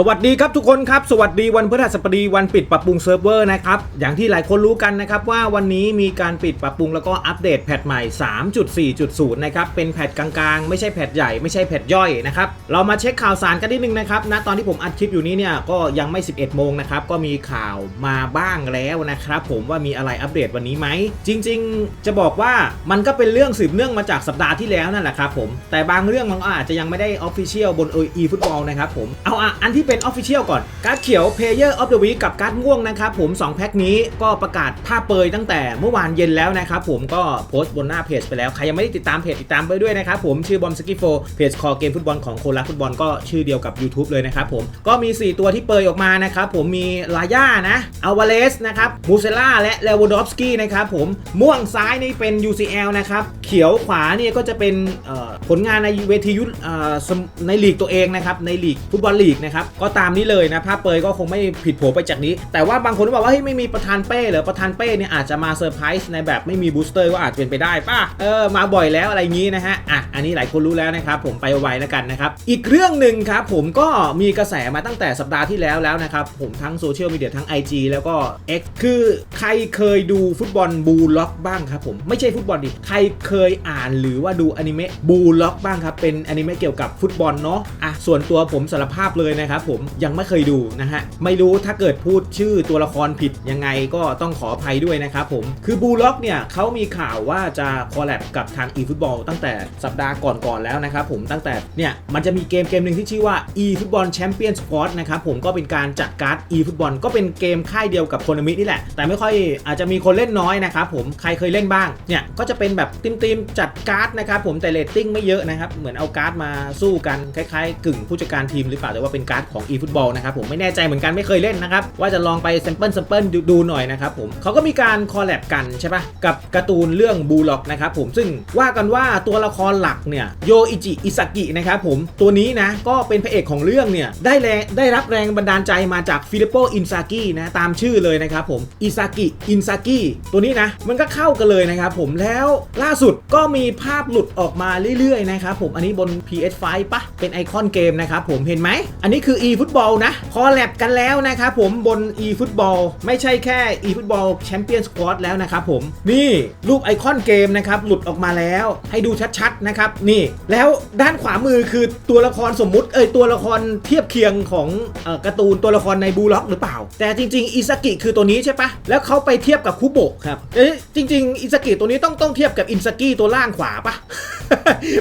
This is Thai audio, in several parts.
สวัสดีครับทุกคนครับ สวัสดีวันพฤหัสบดีวันปิดปรับปรุงเซิร์ฟเวอร์นะครับอย่างที่หลายคนรู้กันนะครับว่าวันนี้มีการปิดปรับปรุงแล้วก็อัปเดตแพทใหม่ 3.4.0 นะครับเป็นแพทกลางๆ ไม่ใช่แพทใหญ่ไม่ใช่แพทย่อยนะครับเรามาเช็คข่าวสารกันนิดนึงนะครับณตอนที่ผมอัดคลิปอยู่นี้เนี่ยก็ยังไม่ 11 โมงนะครับก็มีข่าวมาบ้างแล้วนะครับผมว่ามีอะไรอัปเดตวันนี้ไหมจริง ๆ จะบอกว่ามันก็เป็นเรื่องสืบเนื่องมาจากสัปดาห์ที่แล้วนั่นแหละครับผมแต่บางเรื่องมันอาจจะยังไม่ได้ออฟฟิเชียลบน e football นะครับผมเอาอันที่เป็นออฟฟิเชียลก่อน การ์ดเขียว Player of the Week กับการ์ดม่วงนะครับผม 2 แพ็คนี้ก็ประกาศภาพเปยตั้งแต่เมื่อวานเย็นแล้วนะครับผมก็โพสต์บนหน้าเพจไปแล้ว ใครยังไม่ได้ติดตามเพจติดตามไปด้วยนะครับผมชื่อบอมสกิโฟเพจคอเกมฟุตบอลของโคลาฟุตบอลก็ชื่อเดียวกับ YouTube เลยนะครับผมก็มี 4 ตัวที่เปยออกมานะครับผมมีลาย่านะอัลวาเลสนะครับมูเซล่าและเลว o ดอฟสกี้นะครับผมม่วงซ้ายนี่เป็น UCL นะครับเขียวขวาเนี่ยก็จะเป็นผลงานในเวทียุทธในลีกตัวเองนะครับในลีกฟุตบอลลีกนะครับก็ตามนี้เลยนะภาพเปยก็คงไม่ผิดโผไปจากนี้ แต่ว่าบางคนบอกว่าเฮ้ยไม่มีประธานเป้เหรอประธานเป้เนี่ยอาจจะมาเซอร์ไพรส์ในแบบไม่มีบูสเตอร์ก็อาจเป็นไปได้ป่ะเออมาบ่อยแล้วอะไรงี้นะฮะอะอันนี้หลายคนรู้แล้วนะครับผมไปไวแล้วกันนะครับอีกเรื่องหนึ่งครับผมก็มีกระแสมาตั้งแต่สัปดาห์ที่แล้วแล้วนะครับผมทั้งโซเชียลมีเดียทั้ง IG แล้วก็ X คือใครเคยดูฟุตบอลบูล็อกบ้างครับผมไม่ใช่ฟุตบอลดิใครเคยอ่านหรือว่าดูอนิเมะบูล็อกบ้างครับเป็นอนิเมะเกี่ยวกับฟุตบอลเนาะอะส่วนตัวผมสารภาพเลยนะครับผมยังไม่เคยดูนะฮะ ไม่รู้ถ้าเกิดพูดชื่อตัวละครผิดยังไงก็ต้องขออภัยด้วยนะครับผม คือบูล็อกเนี่ยเขามีข่าวว่าจะคอลแลบกับทาง eFootball ตั้งแต่สัปดาห์ก่อนๆแล้วนะครับผมตั้งแต่เนี่ยมันจะมีเกมเกมหนึ่งที่ชื่อว่า eFootball Champion Squad นะครับผมก็เป็นการจัดการ์ด eFootball ก็เป็นเกมค่ายเดียวกับโคนามินี่แหละ แต่ไม่ค่อยอาจจะมีคนเล่นน้อยนะครับผมใครเคยเล่นบ้างเนี่ยก็จะเป็นแบบติมๆจัดการ์ดนะครับผมแต่เรตติ้งไม่เยอะนะครับเหมือนเอาการ์ดมาสู้กันคล้ายๆ กึ่งผู้จัดการทีมหรือเปล่าแต่ว่าเป็นการ์ดของ eFootball นะครับผมไม่แน่ใจเหมือนกันไม่เคยเล่นนะครับว่าจะลองไป sample sample ดูดูหน่อยนะครับผมเขาก็มีการคอลแลบกันใช่ปะกับการ์ตูนเรื่องบูล็อกนะครับผมซึ่งว่ากันว่าตัวละครหลักเนี่ยโยอิจิอิซากินะครับผมตัวนี้นะก็เป็นพระเอกของเรื่องเนี่ยได้แรงได้รับแรงบันดาลใจมาจากฟิลิปโปอินซากินะตามชื่อเลยนะครับผมอิซากิอินซากิตัวนี้นะมันก็เข้ากันเลยนะครับผมแล้วล่าสุดก็มีภาพหลุดออกมาเรื่อยๆนะครับผมอันนี้บน PS5 ปะเป็นไอคอนเกมนะครับผมเห็นไหมอันนี้คือ eFootball นะ คอลแลบกันแล้วนะครับผมบน eFootball ไม่ใช่แค่ eFootball Champion Squad แล้วนะครับผม นี่รูปไอคอนเกมนะครับหลุดออกมาแล้ว ให้ดูชัดๆนะครับนี่ แล้วด้านขวามือคือตัวละครสมมุติเอ้ยตัวละครเทียบเคียงของเอ่อการ์ตูนตัวละครในบูล็อกหรือเปล่า แต่จริงๆอิซากิคือตัวนี้ใช่ปะแล้วเขาไปเทียบกับคุโบะครับเอ้ยจริง ๆอิซากิตัวนี้ต้องต้องเทียบกับอินซากิตัวล่างขวาปะ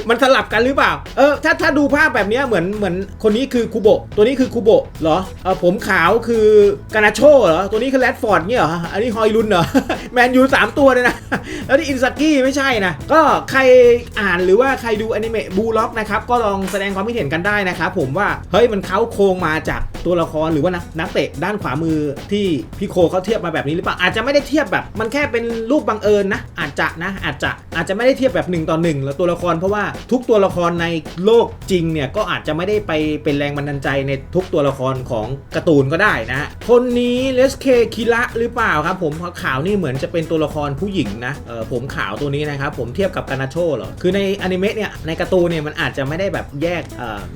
มันสลับกันหรือเปล่า เออถ้าถ้าดูภาพแบบเนี้ยเหมือนเหมือนคนนี้คือคูโบะตัวนี้คือคูโบะเหรอเออผมขาวคือกานาโชเหรอ ตัวนี้คือแรดฟอร์ดเนี่ยเหรอ อันนี้ฮอยลุนเหรอ แมนยูสามตัวเลยนะ แล้วนี่อินซากิไม่ใช่นะ ก็ใครอ่านหรือว่าใครดูอนิเมะบูล็อกนะครับ ก็ลองแสดงความคิดเห็นกันได้นะครับผมว่า เฮ้ย มันเขาโครงมาจากตัวละครหรือว่านักนักเตะด้านขวามือที่พี่โคเขาเทียบมาแบบนี้หรือเปล่า อาจจะไม่ได้เทียบแบบ มันแค่เป็นรูปบังเอิญนะ อาจจะนะ อาจจะ อาจจะไม่ได้เทียบแบบ1ต่อ1แล้วตัวละครเพราะว่าทุกตัวละครในโลกจริงเนี่ยก็อาจจะไม่ได้ไปเป็นแรงบันดาลใจในทุกตัวละครของการ์ตูนก็ได้นะ คนนี้เลสเคคิระหรือเปล่าครับผมเพราะขาวนี่เหมือนจะเป็นตัวละครผู้หญิงนะเออผมขาวตัวนี้นะครับผมเทียบกับกานาโชเหรอคือในอนิเมะเนี่ยในการ์ตูนเนี่ยมันอาจจะไม่ได้แบบแยก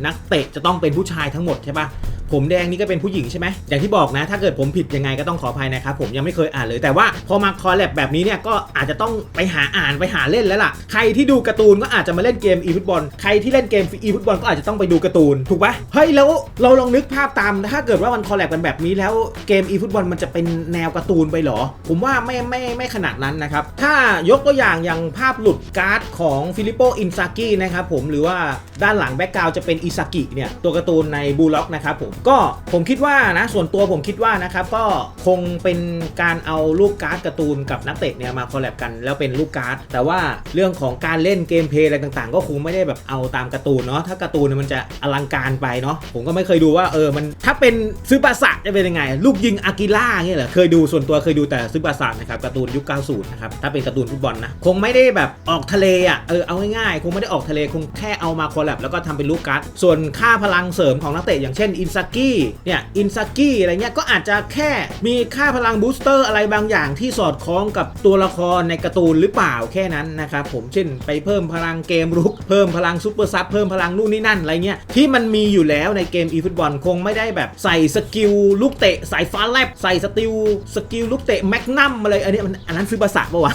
นักเตะจะต้องเป็นผู้ชายทั้งหมดใช่ปะ ผมแดงนี่ก็เป็นผู้หญิงใช่ไหมอย่างที่บอกนะ ถ้าเกิดผมผิดยังไงก็ต้องขออภัยนะครับผมยังไม่เคยอ่านเลย แต่ว่าพอมาคอลแลบแบบนี้เนี่ยก็อาจจะต้องไปหาอ่านไปหาเล่นแล้วล่ะ ใครที่ดูการ์ตูนก็อาจจะมาเล่นเกม e ฟุตบอลใครที่เล่นเกม e ฟุตบอลก็อาจจะต้องไปดูการ์ตูนถูกปะเฮ้ยแล้วเราลองนึกภาพตามถ้าเกิดว่ามันคอลแลบกันแบบนี้แล้วเกม e ฟุตบอลมันจะเป็นแนวการ์ตูนไปหรอ ผมว่าไม่ไม่ไม่ขนาดนั้นนะครับถ้ายกตัวอย่างอย่างภาพหลุดการ์ดของฟิลิปโปอินซากินะครับผมหรือว่าด้านหลังแบ็กกราวจะเป็นอิซากิเนี่ยตัวการ์ตูนในบูล็อกนะครับผมก็ผมคิดว่านะส่วนตัวผมคิดว่านะครับก็คงเป็นการเอารูปการ์ดการ์ตูนกับนักเตะเนี่ยมาคอลแลบกันแล้วเป็นรูปการ์ด แต่ว่าเรื่องของการเล่นเกมเพลย์อะไรต่างๆ ก็คงไม่ได้แบบเอาตามการ์ตูนเนาะถ้าการ์ตูนเนี่ยมันจะอลังการไปเนาะผมก็ไม่เคยดูว่าเออมันถ้าเป็นซื้อราสาทจะเป็นยังไง ลูกยิงอากิล่าเงี้ยเหรอเคยดูส่วนตัวเคยดูแต่ซื้อราสาทนะครับการ์ตูนยุค 90 นะครับถ้าเป็นการ์ตูนฟุตบอลนะคงไม่ได้แบบออกทะเลอะเออเอาง่ายๆคงไม่ได้ออกทะเลคงแค่เอามาคอลแลบแล้วก็ทำเป็นรูปการ์ดส่วนค่าพลังเสริมของนักเตะอย่างเช่นอินซากิเนี่ยอินซากิอะไรเงี้ยก็อาจจะแค่มีค่าพลังบูสเตอร์อะไรบางอย่างที่สอดคล้องกับตัวละครในการ์ตูนหรือเปล่าแค่นั้นนะครับผมเช่นไปเพิ่มพลังเกมรุก เพิ่มพลังซูเปอร์ซับเพิ่มพลังนู่นนี่นั่นอะไรเงี้ยที่มันมีอยู่แล้วในเกมอีฟุตบอลคงไม่ได้แบบใส่สกิลลูกเตะใสายฟ้าแลบใส่สติลสกิลลูกเตะแมกนัมอะไรอันนี้มันอันนั้นซื้อภาษาปะวะ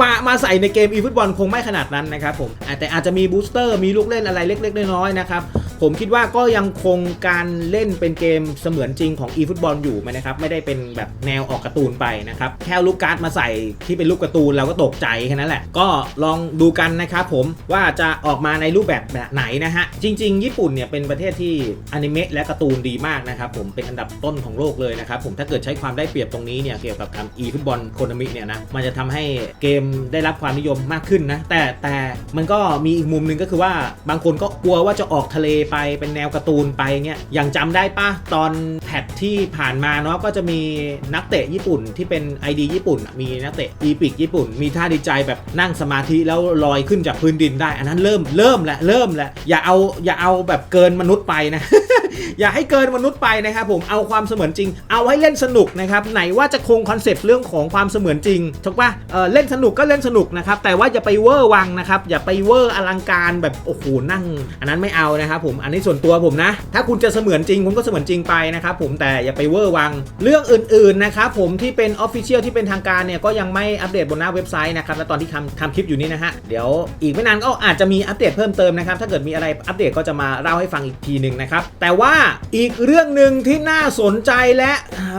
มามาใส่ในเกม e ฟุตบอลคงไม่ขนาดนั้นนะครับผมแต่อาจจะมีบูสเตอร์มีลูกเล่นอะไรเล็ก ๆ น้อยๆนะครับ ผมคิดว่าก็ยังคงการเล่นเป็นเกมเสมือนจริงของ e ฟุตบอลอยู่ไหมนะครับ ไม่ได้เป็นแบบแนวออกการ์ตูนไปนะครับ แค่ลูกการ์ดมาใส่ที่เป็นลูกการ์ตูนเราก็ตกใจแค่นั้นแหละ ก็ลองดูกันนะครับผมว่าจะออกมาในรูปแบบแบบไหนนะฮะ จริง ๆ ญี่ปุ่นเนี่ยเป็นประเทศที่อนิเมะและการ์ตูนดีมากนะครับผมเป็นอันดับต้นของโลกเลยนะครับผมถ้าเกิดใช้ความได้เปรียบตรงนี้เนี่ยเกี่ยวกับการ e ฟุตบอลโคนามิเนี่ยนะมันจะทำให้เกมได้รับความนิยมมากขึ้นนะแต่แต่มันก็มีอีกมุมหนึ่งก็คือว่าบางคนก็กลัวว่าจะออกทะเลไปเป็นแนวการ์ตูนไปเงี้ยอย่างจำได้ปะตอนแพทที่ผ่านมาเนาะก็จะมีนักเตะญี่ปุ่นที่เป็น ID ญี่ปุ่น มีนักเตะอีพิกญี่ปุ่น มีท่าดีใจแบบนั่งสมาธิแล้วลอยขึ้นจากพื้นดินได้ อันนั้นเริ่มเริ่มแหละเริ่มแหละอย่าเอาอย่าเอาแบบเกินมนุษย์ไปนะ อย่าให้เกินมนุษย์ไปนะครับผมเอาความเสมือนจริง เอาให้เล่นสนุกนะครับไหนว่าจะคงคอนเซปต์เรื่องของความเสมือนจริงถูกปะเออเล่นสนุกก็เล่นสนุกนะครับแต่ว่าอย่าไปเวอร์วังนะครับอย่าไปเวอร์อลังการแบบโอ้โหนั่ง อันนั้นไม่เอานะครับผมอันนี้ส่วนตัวผมนะ ถ้าคุณจะเสมือนจริงผมก็เสมือนจริงไปนะครับผมแต่อย่าไปเวอร์วัง เรื่องอื่นๆนะครับผมที่เป็นออฟฟิเชียลที่เป็นทางการเนี่ยก็ยังไม่อัปเดตบนหน้าเว็บไซต์นะครับและตอนที่ทำทำคลิปอยู่นี้นะฮะเดี๋ยวอีกไม่นานก็อาจจะมีอัปเดตเพิ่มเติมนะครับถ้าเกิดมีอะไรอัปเดตก็จะมาเล่าให้ฟังอีกทีหนึ่งนะครับแต่ว่าอีกเรื่องหนึ่งที่น่าสนใจและ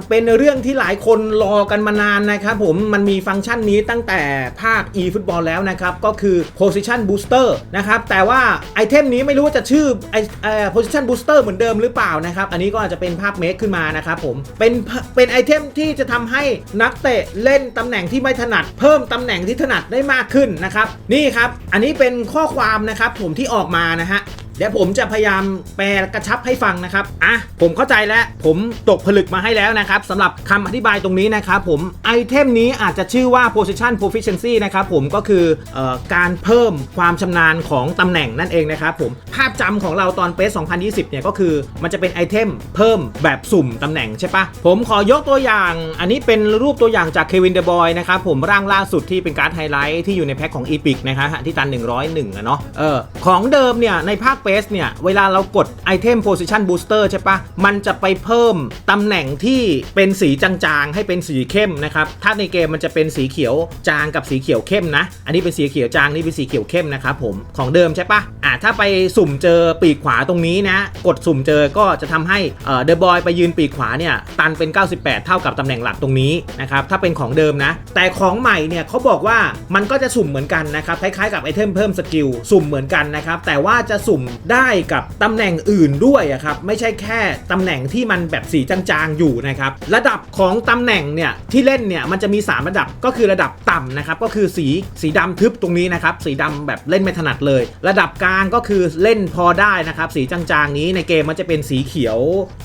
เป็นเรื่องที่หลายคนรอกันมานานนะครับผมมันมีฟังก์ชันนี้ตั้งแต่ภาค e-football แล้วนะครับ ก็คือ position booster นะครับ แต่ว่าไอเทมนี้ไม่รู้ว่าจะชื่อไอเอ่อ position booster เหมือนเดิมหรือเปล่านะครับ อันนี้ก็อาจจะเป็นภาพเมคขึ้นมานะครับผมเป็นเป็นไอเทมที่จะทำให้นักเตะเล่นตำแหน่งที่ไม่ถนัด เพิ่มตำแหน่งที่ถนัดได้มากขึ้นนะครับนี่ครับอันนี้เป็นข้อความนะครับผมที่ออกมานะฮะ ดี๋ยวผมจะพยายามแปลกระชับให้ฟังนะครับ อะ ผมเข้าใจแล้ว ผมตกผลึกมาให้แล้วนะครับสำหรับคำอธิบายตรงนี้นะครับผม ไอเทมนี้อาจจะชื่อว่า position proficiency นะครับผมก็คือออการเพิ่มความชำนาญของตำแหน่งนั่นเองนะครับผม ภาพจำของเราตอนเปส2020 เนี่ยก็คือมันจะเป็นไอเทมเพิ่มแบบสุ่มตำแหน่งใช่ปะผมขอยกตัวอย่าง อันนี้เป็นรูปตัวอย่างจากเควินเดอะบอยนะครับผมร่างล่าสุดที่เป็นการ์ดไฮไลท์ที่อยู่ในแพ็คของ Epic นะครับที่ตัน 101อะเนาะ เออ ของเดิมเนี่ยในภาคเปสเนี่ย เวลาเรากดไอเทม position booster ใช่ปะมันจะไปเพิ่มตำแหน่งที่เป็นสีจางๆ ให้เป็นสีเข้มนะครับ ถ้าในเกมมันจะเป็นสีเขียวจางกับสีเขียวเข้มนะ อันนี้เป็นสีเขียวจางนี่เป็นสีเขียวเข้มนะครับผม ของเดิมใช่ปะอ่าถ้าไปสุ่มเจอปีกขวาตรงนี้นะ กดสุ่มเจอก็จะทำให้เอ่อเดอะบอยไปยืนปีกขวาเนี่ยตันเป็น 98 เท่ากับตำแหน่งหลักตรงนี้นะครับถ้าเป็นของเดิมนะ แต่ของใหม่เนี่ยเขาบอกว่ามันก็จะสุ่มเหมือนกันนะครับคล้ายๆกับไอเทมเพิ่มสกิลสุ่มเหมือนกันนะครับแต่ว่าจะสุ่มได้กับตำแหน่งอื่นด้วยครับไม่ใช่แค่ตำแหน่งที่มันแบบสีจางๆอยู่นะครับระดับของตำแหน่งเนี่ยที่เล่นเนี่ยมันจะมี 3 ระดับก็คือระดับต่ำนะครับก็คือสีสีดำทึบตรงนี้นะครับสีดำแบบเล่นไม่ถนัดเลย ระดับกลางก็คือเล่นพอได้นะครับสีจางๆนี้ในเกมมันจะเป็นสีเขียว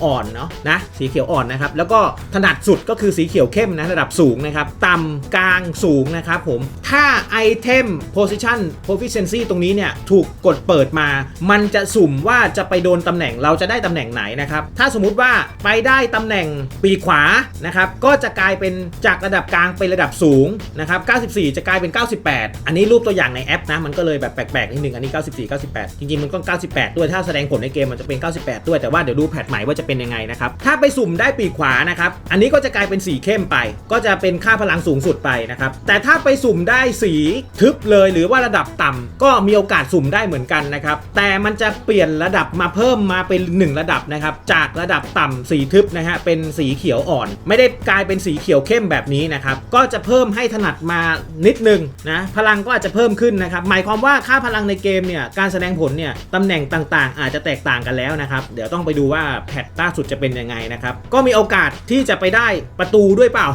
อ่อนเนาะนะสีเขียวอ่อนนะครับแล้วก็ถนัดสุดก็คือสีเขียวเข้มนะระดับสูงนะครับต่ำกลางสูงนะครับผมถ้าไอเทม position proficiency ตรงนี้เนี่ยถูกกดเปิดมามันันจะสุ่มว่าจะไปโดนตำแหน่งเราจะได้ตำแหน่งไหนนะครับ ถ้าสมมุติว่าไปได้ตำแหน่งปีขวานะครับก็จะกลายเป็นจากระดับกลางเป็นระดับสูงนะครับ 94 จะกลายเป็น 98 อันนี้รูปตัวอย่างในแอปนะมันก็เลยแบบแปลกๆนิดนึงอันนี้ 94 98 จริงๆมันก็ 98 ด้วยถ้าแสดงผลในเกมมันจะเป็น 98 ด้วยแต่ว่าเดี๋ยวดูแพทใหม่ว่าจะเป็นยังไงนะครับถ้าไปสุ่มได้ปีขวานะครับอันนี้ก็จะกลายเป็นสีเข้มไป ก็จะเป็นค่าพลังสูงสุดไปนะครับแต่ถ้าไปสุ่มได้สีทึบเลยหรือว่าระดับต่ำก็มีโอกาสสุ่มได้เหมือนกันนะครับแต่มันจะเปลี่ยนระดับมาเพิ่มมาเป็น 1 ระดับนะครับ จากระดับต่ำสีทึบนะฮะเป็นสีเขียวอ่อน ไม่ได้กลายเป็นสีเขียวเข้มแบบนี้นะครับ ก็จะเพิ่มให้ถนัดมานิดนึงนะพลังก็อาจจะเพิ่มขึ้นนะครับ หมายความว่าค่าพลังในเกมเนี่ยการแสดงผลเนี่ยตำแหน่งต่างๆ อาจจะแตกต่างกันแล้วนะครับ เดี๋ยวต้องไปดูว่าแพทล่าสุดจะเป็นยังไงนะครับก็มีโอกาสที่จะไปได้ประตูด้วยเปล่า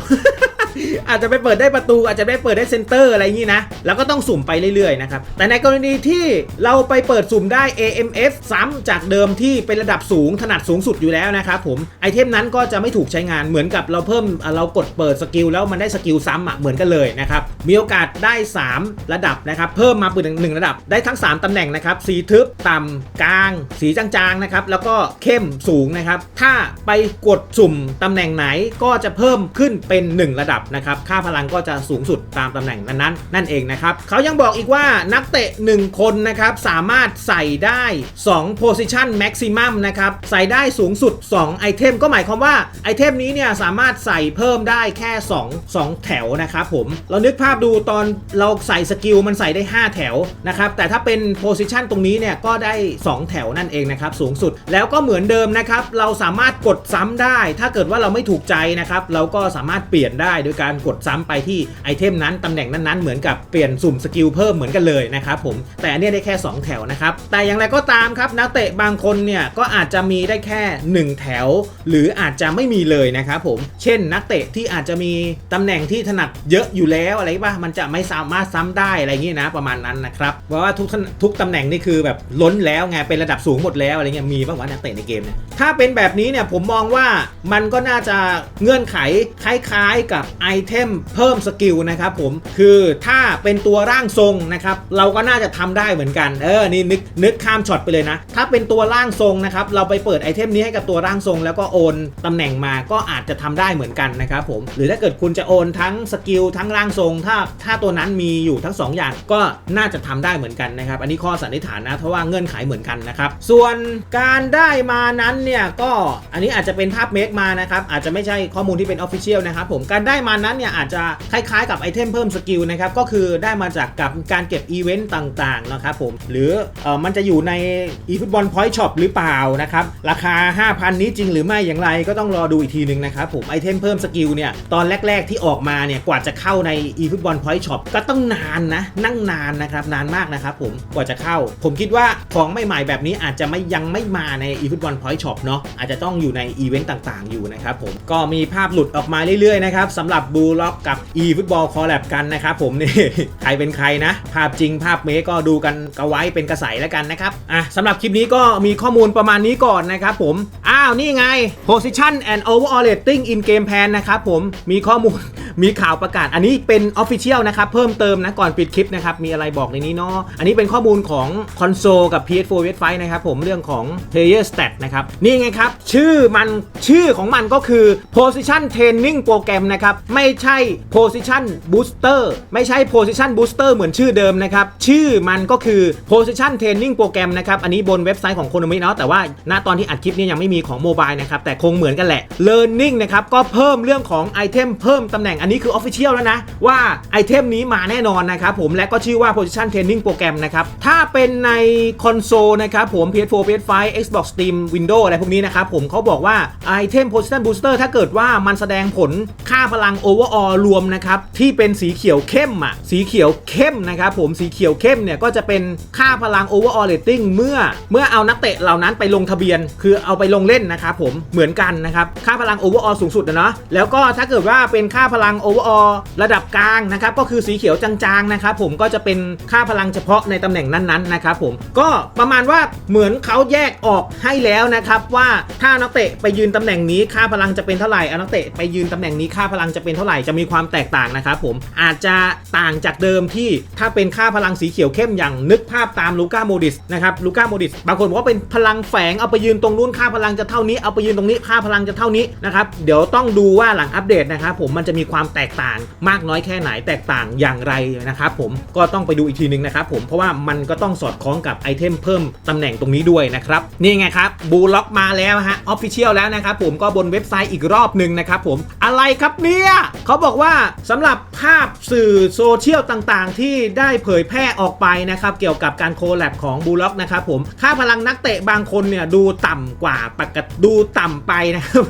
อาจจะไปเปิดได้ประตูอาจจะได้เปิดได้เซนเตอร์อะไรอย่างนี้นะ แล้วก็ต้องสุ่มไปเรื่อยๆนะครับแต่ในกรณีที่เราไปเปิดสุ่มได้ AMF ซ้ำจากเดิมที่เป็นระดับสูงถนัดสูงสุดอยู่แล้วนะครับผมไอเทมนั้นก็จะไม่ถูกใช้งานเหมือนกับเราเพิ่มเรากดเปิดสกิลแล้วมันได้สกิลซ้ำอะเหมือนกันเลยนะครับมีโอกาสได้ 3 ระดับนะครับเพิ่มมาปืนหนึ่งระดับได้ทั้ง 3ตำแหน่งนะครับสีทึบต่ำกลาง สีจางๆนะครับแล้วก็เข้มสูงนะครับถ้าไปกดสุ่มตำแหน่งไหนก็จะเพิ่มขึ้นเป็น 1 ระดับนะครับค่าพลังก็จะสูงสุดตามตำแหน่งนั้นๆนั่นเองนะครับเขายังบอกอีกว่านักเตะ 1 คนนะครับสามารถใส่ได้2 position maximum นะครับใส่ได้สูงสุด 2 ไอเทมก็หมายความว่าไอเทมนี้เนี่ยสามารถใส่เพิ่มได้แค่ 2 2 แถวนะครับผมเรานึกภาพดูตอนเราใส่สกิลมันใส่ได้ 5 แถวนะครับแต่ถ้าเป็น position ตรงนี้เนี่ยก็ได้ 2 แถวนั่นเองนะครับสูงสุดแล้วก็เหมือนเดิมนะครับเราสามารถกดซ้ำได้ ถ้าเกิดว่าเราไม่ถูกใจนะครับเราก็สามารถเปลี่ยนได้โดยการกดซ้ำไปที่ไอเทมนั้นตำแหน่งนั้นๆเหมือนกับเปลี่ยนสุ่มสกิลเพิ่มเหมือนกันเลยนะครับผมแต่อันนี้ได้แค่ 2 แถวนะครับแต่อย่างไรก็ตามครับนักเตะบางคนเนี่ยก็อาจจะมีได้แค่ 1 แถว หรืออาจจะไม่มีเลยนะครับผมเช่นนักเตะที่อาจจะมีตำแหน่งที่ถนัดเยอะอยู่แล้วอะไรป่ะมันจะไม่สามารถซ้ำได้อะไรอย่างงี้นะประมาณนั้นนะครับเพราะว่าทุกทุกตำแหน่งนี่คือแบบล้นแล้วไงเป็นระดับสูงหมดแล้วอะไรเงี้ยมีบ้างวะนักเตะในเกมเนี่ยถ้าเป็นแบบนี้เนี่ยผมมองว่ามันก็น่าจะเงื่อนไขคล้าย ๆกับไอเทมเพิ่มสกิลนะครับผมคือถ้าเป็นตัวร่างทรงนะครับเราก็น่าจะทำได้เหมือนกันเออนี่นึกนึกข้ามช็อตไปเลยนะ ถ้าเป็นตัวร่างทรงนะครับเราไปเปิดไอเทมนี้ให้กับตัวร่างทรง แล้วก็โอนตำแหน่งมาก็อาจจะทำได้เหมือนกันนะครับผมหรือถ้าเกิดคุณจะโอนทั้งสกิลทั้งร่างทรง ถ้าถ้าตัวนั้นมีอยู่ทั้งสองอย่างก็น่าจะทำได้เหมือนกันนะครับอันนี้ข้อสันนิษฐานนะเพราะว่าเงื่อนไขเหมือนกันนะครับส่วนการได้มานั้นเนี่ยก็อันนี้อาจจะเป็นภาพเมคมานะครับอาจจะไม่ใช่ข้อมูลที่เป็นออฟฟิเชียลนะครับผมการได้มานั้นเนี่ยอาจจะคล้ายๆ กับไอเทมเพิ่มสกิลนะครับก็คือได้มาจากกับการเก็บอีเวนต์ต่างๆนะครับผมหรือเออมันจะอยู่ใน eFootball Point Shop หรือเปล่านะครับราคา 5,000 นี้จริงหรือไม่อย่างไรก็ต้องรอดูอีกทีหนึ่งนะครับผมไอเทมเพิ่มสกิลเนี่ยตอนแรก ๆที่ออกมาเนี่ยกว่าจะเข้าใน eFootball Point Shop ก็ต้องนานนะนั่งนานนะครับนานมากนะครับผมกว่าจะเข้า ผมคิดว่าของใหม่ๆแบบนี้อาจจะไม่ยังไม่มาใน eFootball Point Shop เนาะอาจจะต้องอยู่ในอีเวนต์ต่างๆ อยู่นะครับผมก็มีภาพหลุดออกมาเรื่อยๆนะครับสำหรับบูล็อกกับ eFootball Collab กันนะครับผมนี่ ใครเป็นใครนะ ภาพจริงภาพเมคก็ดูกันกระไว้เป็นกระใสแล้วกันนะครับอะสำหรับคลิปนี้ก็มีข้อมูลประมาณนี้ก่อนนะครับผม อ้าว นี่ไง position and overall rating in game plan นะครับผมมีข้อมูลมีข่าวประกาศ อันนี้เป็น Official นะครับ เพิ่มเติมนะก่อนปิดคลิปนะครับ มีอะไรบอกในนี้เนาะอันนี้เป็นข้อมูลของคอนโซลกับ PS4 PS5 นะครับผมเรื่องของ player stat นะครับ นี่ไงครับ ชื่อมันชื่อของมันก็คือ position training program นะครับ ไม่ใช่ position booster ไม่ใช่ position booster เหมือนชื่อเดิมนะครับ ชื่อมันก็คือ position training program นะครับ อันนี้บนเว็บไซต์ของโคโนมิเนาะแต่ว่าณตอนที่อัดคลิปนี้ยังไม่มีของโมบายนะครับแต่คงเหมือนกันแหละ learning นะครับก็เพิ่มเรื่องของไอเทมเพิ่มตำแหน่งอันนี้คือ Official แล้วนะ ว่าไอเทมนี้มาแน่นอนนะครับผมและก็ชื่อว่า position training program นะครับ ถ้าเป็นในคอนโซลนะครับผม PS4 PS5 Xbox Steam Windows อะไรพวกนี้นะครับผมเขาบอกว่าไอเทม position booster ถ้าเกิดว่ามันแสดงผลค่าพลัง overall รวมนะครับ ที่เป็นสีเขียวเข้มอะสีเขียวเข้มนะครับผมสีเขียวเข้มเนี่ยก็จะเป็นค่าพลัง overall rating เมื่อเมื่อเอานักเตะเหล่านั้นไปลงทะเบียน คือเอาไปลงเล่นนะครับผมเหมือนกันนะครับค่าพลัง overall สูงสุดนะเนาะแล้วก็ถ้าเกิดว่าเป็นค่าพลัง overall ระดับกลางนะครับก็คือสีเขียวจางๆนะครับผมก็จะเป็นค่าพลังเฉพาะในตำแหน่งนั้นๆนะครับผมก็ประมาณว่าเหมือนเขาแยกออกให้แล้วนะครับว่าถ้านักเตะไปยืนตำแหน่งนี้ค่าพลังจะเป็นเท่าไหร่อนักเตะไปยืนตำแหน่งนี้ค่าพลังจะเป็นเท่าไหร่จะมีความแตกต่างนะครับผมอาจจะต่างจากเดิมที่ถ้าเป็นค่าพลังสีเขียวเข้มอย่างนึกภาพตามลูก้าโมดิสนะครับลูก้าโมดิสบางคนบอกว่าเป็นพลังแฝงเอาไปยืนตรงนู้นค่าพลังจะเท่านี้เอาไปยืนตรงนี้ค่าพลังจะเท่านี้นะครับเดี๋ยวต้องดูว่าหลังอัปเดตนะครับผมมันจะมีความแตกต่างมากน้อยแค่ไหนแตกต่างอย่างไรนะครับผมก็ต้องไปดูอีกทีหนึงนะครับผมเพราะว่ามันก็ต้องสอดคล้องกับไอเทมเพิ่มตำแหน่งตรงนี้ด้วยนะครับนี่ไงครับบูล็อกมาแล้วฮะออฟฟิเชียลแล้วนะครับผมก็บนเว็บไซต์อีกรอบหนึ่งนะครับผมอะไรครับเนี่ยเขาบอกว่าสำหรับภาพสื่อโซเชียลต่างๆ ที่ได้เผยแพร่ออกไปนะครับเกี่ยวกับการโคแลบของบูล็อกนะครับผมค่าพลังนักเตะบางคนเนี่ยดูต่ำกว่าปกติดูต่ำไปนะครับ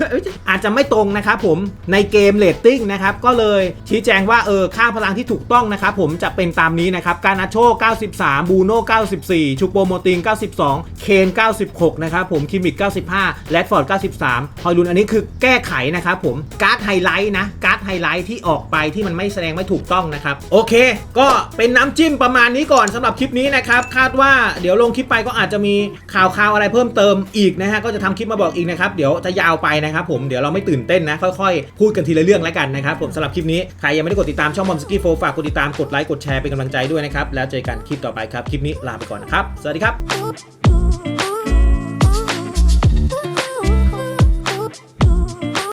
อาจจะไม่ตรงนะครับผมในเกมเรตติ้งนะครับก็เลยชี้แจงว่าเออค่าพลังที่ถูกต้องนะครับผมจะเป็นตามนี้นะครับการนาโช 93 บูโน่94 ชูโปโมติง 92 เคน 96 นะครับผมคิมิก 95 แรดฟอร์ด 93 ฮอยลุนอันนี้คือแก้ไขนะครับผมการ์ดไฮไลท์นะการ์ดไฮไลท์ที่ออกไปที่มันไม่แสดงไม่ถูกต้องนะครับโอเค ก็เป็นน้ำจิ้มประมาณนี้ก่อนสำหรับคลิปนี้นะครับคาดว่าเดี๋ยวลงคลิปไปก็อาจจะมีข่าวข่าวอะไรเพิ่มเติมอีกนะฮะก็จะทำคลิปมาบอกอีกนะครับเดี๋ยวจะยาวไปนะครับผมเดี๋ยวเราไม่ตื่นเต้นนะค่อยๆ พูดกันทีละเรื่องแล้วกันนะครับผมสำหรับคลิปนี้ ใครยังไม่ได้กดติดตามช่องบอมสกี้โฟฝากกดติดตามกดไลค์กดแชร์เป็นกำลังใจด้วยนะครับ แล้วเจอกันคลิปต่อไปครับ คลิปนี้ลาไปก่อนนะครับ สวัสดีครับ